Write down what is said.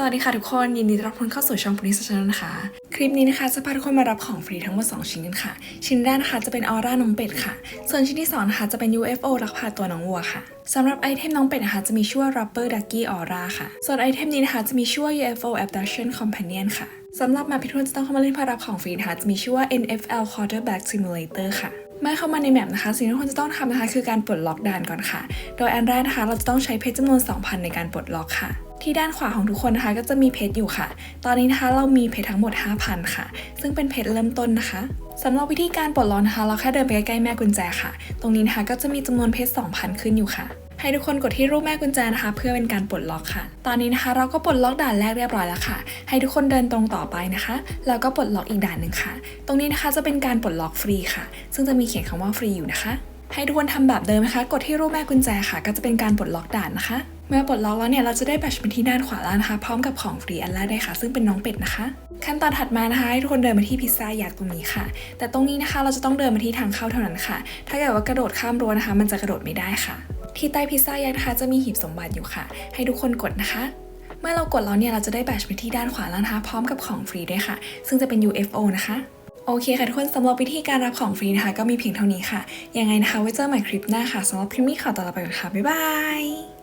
สวัสดีค่ะทุกคน ยินดีต้อนรับทุกคนเข้าสู่ช่อง Police Channel นะคะ คลิปนี้นะคะจะพาทุกคนมารับของฟรีทั้งหมด 2 ชิ้นกันค่ะ ชิ้นแรกนะคะจะเป็นออร่าน้องเป็ดค่ะ ส่วนชิ้นที่2นะคะจะเป็น UFO ลักพาตัวน้องวัวค่ะสำหรับไอเทมน้องเป็ดนะคะจะมีชื่อว่า Rubber Ducky Aura ค่ะ ส่วนไอเทมนี้นะคะจะมีชื่อว่า UFO Abduction Companion ค่ะสำหรับมปที่ทุนจะต้องเข้ามาเล่นเพื่อรับของฟรีนะคะจะมีชื่อว่า NFL Quarterback Simulator ค่ะเมื่อเข้ามาในแมปนะคะ สิ่งที่ทุกคนจะต้องทำนะคะคือการปลดล็อกด่านก่อนค่ะ โดยอันแรกนะคะเราจะต้องใช้เพชรจำนวน 2,000 ในการปลดล็อกค่ะ ที่ด้านขวาของทุกคนนะคะ ก็จะมีเพชรอยู่ค่ะ ตอนนี้นะคะเรามีเพชรทั้งหมด 5,000 ค่ะ ซึ่งเป็นเพชรเริ่มต้นนะคะสำหรับวิธีการปลดล็อกนะคะ เราแค่เดินไปใกล้ๆแม่กุญแจค่ะ ตรงนี้นะคะก็จะมีจำนวนเพชร2,000 ขึ้นอยู่ค่ะให้ทุกคนกดที่รูปแม่กุญแจนะคะ เพื่อเป็นการปลดล็อกค่ะ ตอนนี้นะคะ เราก็ปลดล็อกด่านแรกเรียบร้อยแล้วค่ะ ให้ทุกคนเดินตรงต่อไปนะคะ แล้วก็ปลดล็อกอีกด่านหนึ่งค่ะ ตรงนี้นะคะจะเป็นการปลดล็อกฟรีค่ะ ซึ่งจะมีเขียนคำว่าฟรีอยู่นะคะ ให้ทุกคนทำแบบเดิมนะคะ กดที่รูปแม่กุญแจค่ะ ก็จะเป็นการปลดล็อกด่านนะคะ เมื่อปลดล็อกแล้วเนี่ยเราจะได้แบตเป็นที่ด้านขวาแล่างนะคะ พร้อมกับของฟรีอันแรกได้ค่ะ ซึ่งเป็นน้องเป็ดนะคะ ขั้นตอนถัดมานะคะให้ทุกคนเดินมาที่พิซซ่ายักตรงนี้ค่ะ แต่ตรงนี้นะคะเราจะต้องเดินมาที่ทางเข้าเท่านั้นค่ะ ถ้าเกิดว่ากระโดดข้ามรั้วนะคะ มันจะกระโดดไม่ได้ค่ะ ที่ใต้พิซซ่ายักษ์นะคะจะมีหีบสมบัติอยู่ค่ะ ให้ทุกคนกดนะคะเมื่อเรากดแล้วเนี่ยเราจะได้แบตไปที่ด้านขวาแล่างนะคะ พร้อมกับของฟรีด้วยค่ะ ซึ่งจะเป็น UFO นะคะโอเคค่ะทุกคนสำหรับวิธีการรับของฟรีนะคะ ก็มีเพียงเท่านี้ค่ะ ยังไงนะคะไว้เจอใหม่คลิปหน้าค่ะสำหรับคลิปนี้ขอตัวลาไปก่อนค่ะ บ๊ายบาย